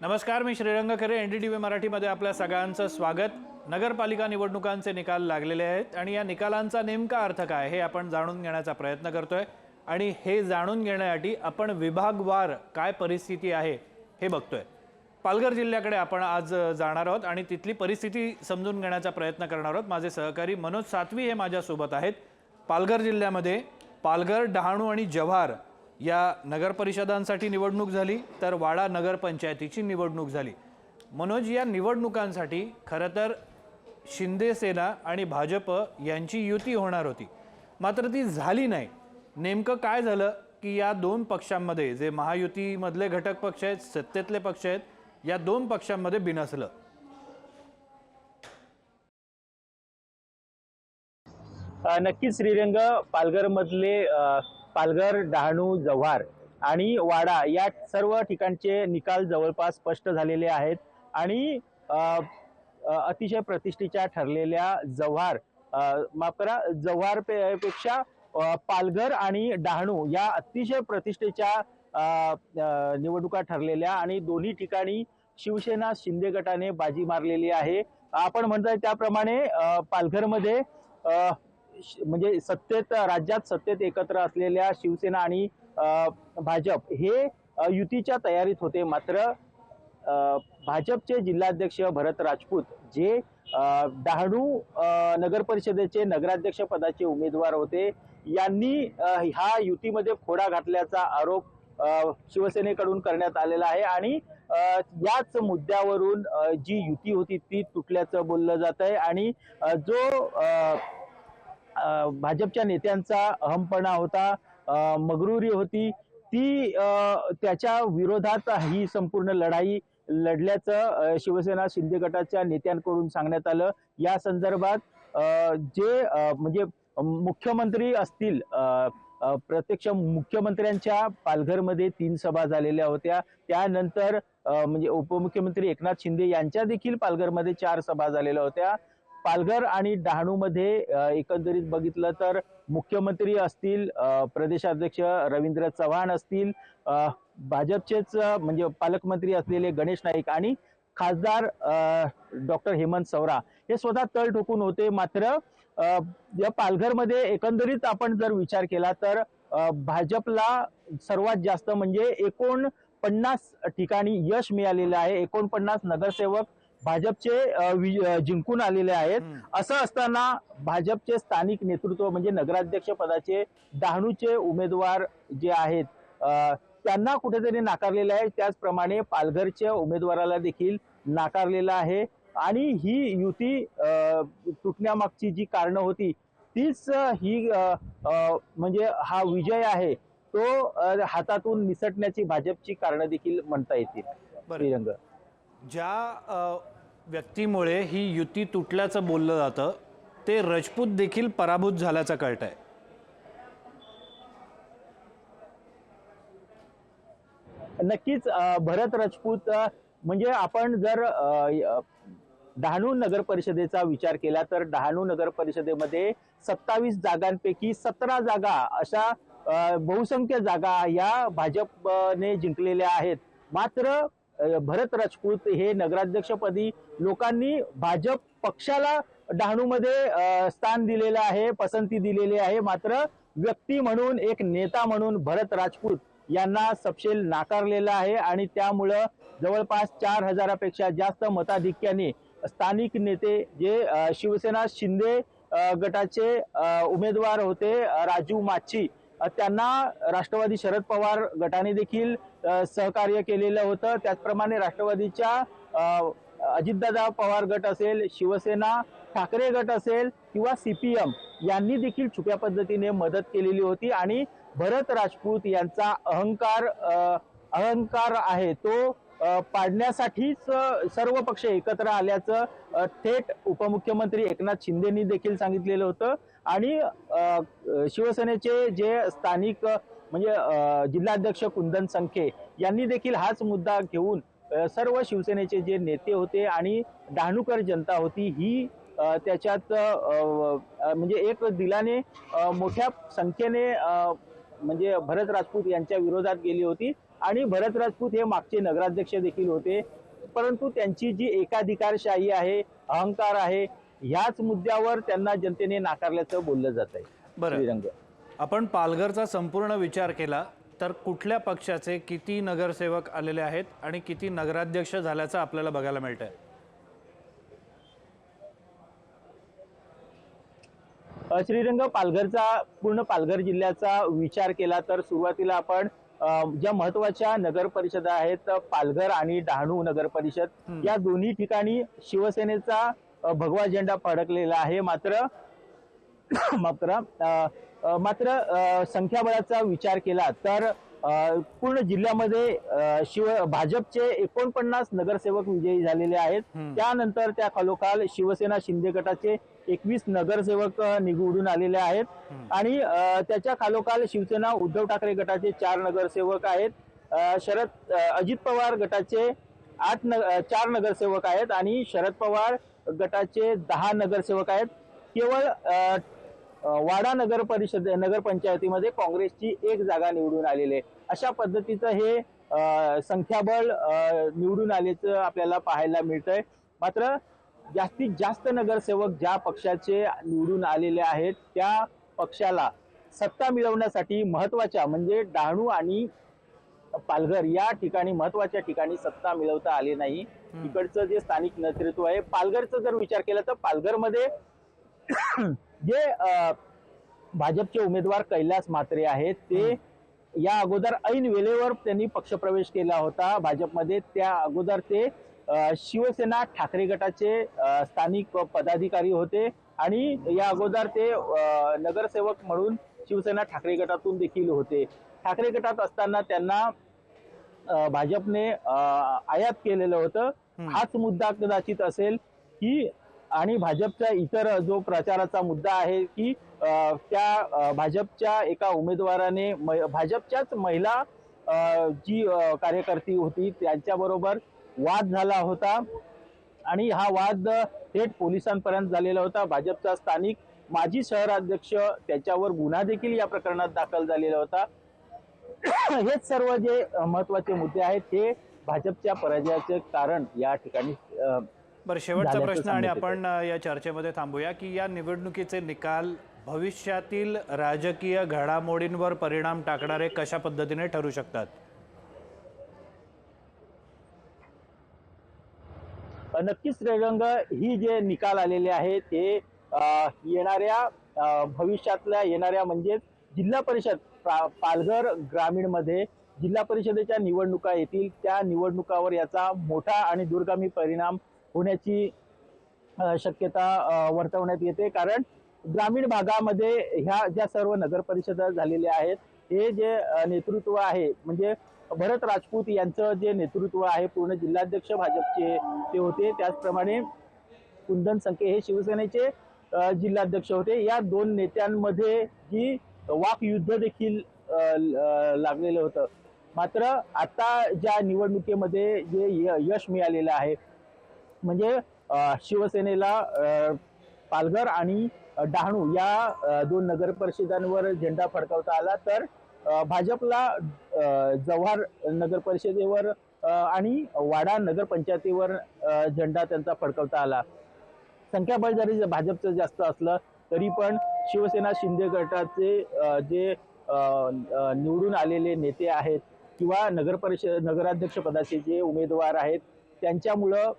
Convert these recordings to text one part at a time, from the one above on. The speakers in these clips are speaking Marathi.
नमस्कार मी श्रीरंग खरे एन डी टी व्ही मराठीमध्ये आपल्या सगळ्यांचं स्वागत. नगरपालिका निवडणुकांचे निकाल लागलेले आहेत आणि या निकालांचा नेमका अर्थ काय हे आपण जाणून घेण्याचा प्रयत्न करतोय. आणि हे जाणून घेण्यासाठी आपण विभागवार काय परिस्थिती आहे हे बघतोय. पालघर जिल्ह्याकडे आपण आज जाणार आहोत आणि तिथली परिस्थिती समजून घेण्याचा प्रयत्न करणार आहोत. माझे सहकारी मनोज सातवी हे माझ्यासोबत आहेत. पालघर जिल्ह्यामध्ये पालघर डहाणू आणि जव्हार या नगरपरिषदांसाठी निवडणूक झाली तर वाडा नगरपंचायतीची निवडणूक झाली. मनोज या निवडणुकांसाठी खरं तर शिंदे सेना आणि भाजप यांची युती होणार होती. मात्र ती झाली नाही. नेमकं काय झालं की या दोन पक्षांमध्ये जे महायुतीमधले घटक पक्ष आहेत सत्तेतले पक्ष आहेत या दोन पक्षांमध्ये बिनसलं? नक्कीच श्रीरंग पालघरमधले पालघर डहाणू जव्हार आणि वाडा या सर्व ठिकाणचे निकाल जवळपास स्पष्ट झालेले आहेत. आणि अतिशय प्रतिष्ठेच्या ठरलेल्या जव्हार माफ करा जव्हार पे- पेक्षा पालघर आणि डहाणू या अतिशय प्रतिष्ठेच्या निवडणुका ठरलेल्या आणि दोन्ही ठिकाणी शिवसेना शिंदे गटाने बाजी मारलेली आहे. आपण म्हणतोय त्याप्रमाणे पालघरमध्ये म्हणजे सत्तेत राज्यात सत्तेत एकत्र असलेल्या शिवसेना आणि भाजप हे युतीच्या तयारीत होते. मात्र भाजपचे जिल्हाध्यक्ष भरत राजपूत जे डहाणू अ, नगर परिषदेचे नगराध्यक्ष पदाचे उमेदवार होते यांनी ह्या युतीमध्ये फोडा घातल्याचा आरोप शिवसेनेकडून करण्यात आलेला आहे. आणि याच मुद्द्यावरून जी युती होती ती तुटल्याचं बोललं जात आहे आणि जो भाजपच्या नेत्यांचा अहमपणा होता मगरुरी होती ती त्याच्या विरोधात ही संपूर्ण लढाई लढल्याचं शिवसेना शिंदे गटाच्या नेत्यांकडून सांगण्यात आलं. या संदर्भात जे म्हणजे मुख्यमंत्री असतील प्रत्यक्ष मुख्यमंत्र्यांच्या पालघरमध्ये तीन सभा झालेल्या होत्या. त्यानंतर म्हणजे उपमुख्यमंत्री एकनाथ शिंदे यांच्या देखील पालघरमध्ये चार सभा झालेल्या होत्या. पालघर आणि डहाणूमध्ये एकंदरीत बघितलं तर मुख्यमंत्री असतील प्रदेशाध्यक्ष रवींद्र चव्हाण असतील भाजपचेच म्हणजे पालकमंत्री असलेले गणेश नाईक आणि खासदार डॉक्टर हेमंत सवरा हे स्वतः तळ ठोकून होते. मात्र या पालघरमध्ये एकंदरीत आपण जर विचार केला तर भाजपला सर्वात जास्त म्हणजे एकोणपन्नास ठिकाणी यश मिळालेलं आहे. एकोणपन्नास नगरसेवक भाजपचे जिंकून आलेले आहेत. असं असताना भाजपचे स्थानिक नेतृत्व म्हणजे नगराध्यक्ष पदाचे डहाणूचे उमेदवार जे आहेत त्यांना कुठेतरी नाकारलेले आहे. त्याचप्रमाणे पालघरच्या उमेदवाराला देखील नाकारलेलं आहे. आणि ही युती तुटण्यामागची जी कारणं होती तीच ही म्हणजे हा विजय आहे तो हातातून निसटण्याची भाजपची कारणं देखील म्हणता येतील. ज्या व्यक्तीमुळे ही युती तुटल्याचं बोललं जातं ते रजपूत देखील पराभूत झाल्याचं कळत आहे. नक्कीच भरत राजपूत म्हणजे आपण जर डहाणू नगर परिषदेचा विचार केला तर डहाणू नगर परिषदेमध्ये सत्तावीस जागांपैकी सतरा जागा अशा बहुसंख्य जागा या भाजपने जिंकलेल्या आहेत. मात्र भरत राजपूत हे नगराध्यक्षपदी लोकांनी भाजप पक्षाला डहाणूमध्ये स्थान दिलेलं आहे पसंती दिलेली आहे. मात्र व्यक्ती म्हणून एक नेता म्हणून भरत राजपूत यांना सपशेल नाकारलेला आहे आणि त्यामुळं जवळपास चार हजारापेक्षा जास्त मताधिक्याने स्थानिक नेते जे शिवसेना शिंदे गटाचे उमेदवार होते राजू माची त्यांना राष्ट्रवादी शरद पवार गटाने देखील सहकार्य केलेलं होतं. त्याचप्रमाणे राष्ट्रवादीच्या अजितदादा पवार गट असेल शिवसेना ठाकरे गट असेल किंवा सीपीएम यांनी देखील छुप्या पद्धतीने मदत केलेली होती आणि भरत राजपूत यांचा अहंकार अहंकार आहे तो पाडण्यासाठीच सर्व पक्ष एकत्र आल्याचं थेट उपमुख्यमंत्री एकनाथ शिंदेनी देखील सांगितलेलं होतं. आणि शिवसेनेचे जे स्थानिक म्हणजे जिल्हाध्यक्ष कुंदन संखे यांनी देखील हाच मुद्दा घेऊन सर्व शिवसेनेचे जे नेते होते आणि डहाणूकर जनता होती ही त्याच्यात म्हणजे एक दिलाने मोठ्या संख्येने म्हणजे भरत राजपूत यांच्या विरोधात गेली होती. आणि भरत राजपूत हे मागचे नगराध्यक्ष देखील होते. परंतु त्यांची जी एकाधिकारशाही आहे अहंकार आहे ह्याच मुद्द्यावर त्यांना जनतेने नाकारल्याचं बोललं जात आहे. बरं. श्रीरंग. आपण पालघरचा संपूर्ण विचार केला तर कुठल्या पक्षाचे किती नगरसेवक आलेले आहेत आणि किती नगराध्यक्ष झाल्याचं आपल्याला बघायला मिळत आहे श्रीरंग पालघरचा पूर्ण पालघर जिल्ह्याचा विचार केला तर सुरुवातीला आपण ज्या महत्त्वाच्या नगर परिषदा आहेत पालघर आणि डहाणू नगर परिषद. या दोन्ही ठिकाणी शिवसेनेचा भगवा झेंडा फडकलेला आहे. मात्र मात्र मात्र संख्याबळाचा विचार केला तर पूर्ण जिल्ह्यामध्ये शिव भाजपचे एकोणपन्नास नगरसेवक विजयी झालेले आहेत. त्यानंतर त्या खालोखाल शिवसेना शिंदे गटाचे एकवीस नगरसेवक निवडून आलेले आहेत. आणि त्याच्या खालोखाल शिवसेना उद्धव ठाकरे गटाचे चार नगरसेवक आहेत. शरद अजित पवार गटाचे आठ न चार नगरसेवक आहेत. आणि शरद पवार गटाचे दहा नगरसेवक आहेत. केवळ वाडा नगर परिषद नगरपंचायतीमध्ये काँग्रेसची एक जागा निवडून आलेली आहे. अशा पद्धतीचं हे संख्याबळ निवडून आल्याचं आपल्याला पाहायला मिळतंय. मात्र जास्तीत जास्त नगरसेवक ज्या पक्षाचे निवडून आलेले आहेत त्या पक्षाला सत्ता मिळवण्यासाठी महत्त्वाच्या म्हणजे डहाणू आणि पालघर या ठिकाणी महत्त्वाच्या ठिकाणी सत्ता मिळवता आली नाही. तिकडचं जे स्थानिक नेतृत्व आहे पालघरचं जर विचार केला तर पालघरमध्ये जे भाजपचे उमेदवार कैलास म्हात्रे आहेत ते या अगोदर ऐन वेळेवर त्यांनी पक्षप्रवेश केला होता. भाजपमध्ये त्या अगोदर ते शिवसेना ठाकरे गटाचे स्थानिक पदाधिकारी होते आणि या अगोदर ते नगरसेवक म्हणून शिवसेना ठाकरे गटातून देखील होते. ठाकरे गटात असताना त्यांना भाजपने आयात केलेलं होतं. हाच मुद्दा कदाचित असेल की आणि भाजपचा इतर जो प्रचाराचा मुद्दा आहे की त्या भाजपच्या एका उमेदवाराने भाजपच्याच महिला जी कार्यकर्ती होती त्यांच्याबरोबर वाद झाला होता. आणि हा वाद थेट पोलिसांपर्यंत झालेला होता. भाजपचा स्थानिक माजी शहराध्यक्ष त्याच्यावर गुन्हा देखील या प्रकरणात दाखल झालेला होता. हेच सर्व जे महत्त्वाचे मुद्दे आहेत हे भाजपच्या पराजयाचे कारण या ठिकाणी बरं शेवटचा प्रश्न आणि आपण या चर्चेमध्ये थांबूया की या निवडणुकीचे निकाल भविष्यातील राजकीय घडामोडींवर परिणाम टाकणारे कशा पद्धतीने ठरू शकतात? नक्कीच श्रीरंग ही जे निकाल आलेले आहेत अ, येणाऱ्या भविष्यातल्या येणाऱ्या म्हणजेच जिल्हा परिषद पालघर ग्रामीणमध्ये जिल्हा परिषदेच्या निवडणुका येतील. त्या निवडणुकावर याचा मोठा आणि दूरगामी परिणाम होण्याची शक्यता वर्तवण्यात येते. कारण ग्रामीण भागामध्ये ह्या ज्या सर्व नगर परिषदा झालेल्या आहेत हे जे नेतृत्व आहे म्हणजे भरत राजपूत यांचं जे नेतृत्व आहे पूर्ण जिल्हाध्यक्ष भाजपचे ते होते. त्याचप्रमाणे कुंदन संके हे शिवसेनेचे जिल्हाध्यक्ष होते. या दोन नेत्यांमध्ये जी वाकयुद्ध देखील लागलेलं होतं. मात्र आता ज्या निवडणुकीमध्ये जे य- यश मिळालेलं आहे म्हणजे शिवसेनेला पालघर आणि डहाणू या दोन नगर परिषदांवर झेंडा फडकावता आला तर भाजपला जव्हार नगर परिषदेवर आणि वाडा नगर पंचायतीवर झेंडा त्यांचा फडकवता आला. संख्याबळ जरी भाजपचं जास्त असलं तरी पण शिवसेना शिंदे गटाचे जे निवडून आलेले नेते आहेत किंवा नगर परिषद नगराध्यक्ष पदाचे जे उमेदवार आहेत त्यांच्यामुळं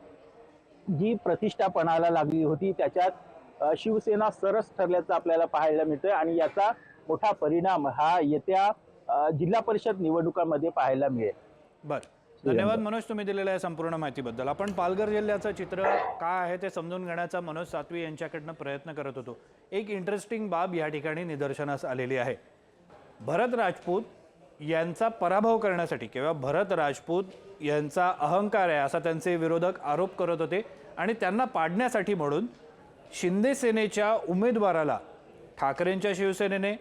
जी प्रतिष्ठा पणाला लागली होती त्याच्यात शिवसेना सरस ठरल्याचं आपल्याला पाहायला मिळतं आणि याचा मोठा परिणाम हा येत्या जिल्हा परिषद निवडणुकांमध्ये पाहायला मिळेल. बरं. धन्यवाद मनोज तुम्ही दिलेल्या या संपूर्ण माहितीबद्दल. आपण पालघर जिल्ह्याचं चित्र काय आहे ते समजून घेण्याचा मनोज सातवी यांच्याकडनं प्रयत्न करत होतो. एक इंटरेस्टिंग बाब या ठिकाणी निदर्शनास आलेली आहे. भरत राजपूत यांचा पराभव करण्यासाठी किंवा भरत राजपूत यांचा अहंकार आहे असा त्यांचे विरोधक आरोप करत होते आणि त्यांना पाडण्यासाठी म्हणून शिंदे सेनेच्या उमेदवाराला ठाकरेंच्या शिवसेनेने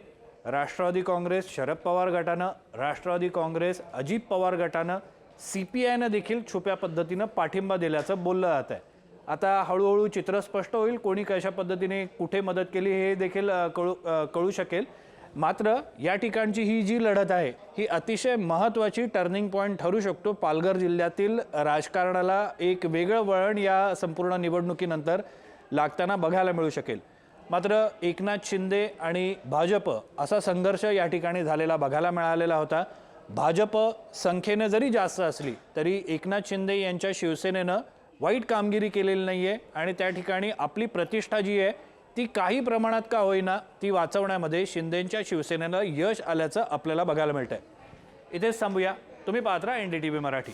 राष्ट्रवादी काँग्रेस शरद पवार गटानं राष्ट्रवादी काँग्रेस अजित पवार गटानं सी पी आयनं देखील छुप्या पद्धतीनं पाठिंबा दिल्याचं बोललं जात आहे आता हळूहळू चित्र स्पष्ट होईल कोणी कशा पद्धतीने कुठे मदत केली हे देखील कळू कळू शकेल. मात्र या ठिकाणची ही जी लढत आहे ही अतिशय महत्त्वाची टर्निंग पॉईंट ठरू शकतो. पालघर जिल्ह्यातील राजकारणाला एक वेगळं वळण या संपूर्ण निवडणुकीनंतर लागताना बघायला मिळू शकेल. मात्र एकनाथ शिंदे आणि भाजप असा संघर्ष या ठिकाणी झालेला बघायला मिळालेला होता. भाजप संख्येनं जरी जास्त असली तरी एकनाथ शिंदे यांच्या शिवसेनेनं वाईट कामगिरी केलेली नाही आहे आणि त्या ठिकाणी आपली प्रतिष्ठा जी आहे ती काही प्रमाणात का होईना ती वाचवण्यामध्ये शिंदेच्या शिवसेनेनं यश आल्याचं आपल्याला बघायला मिळतंय. इथेच थांबूया. तुम्ही पाहत राहा N D T V Marathi.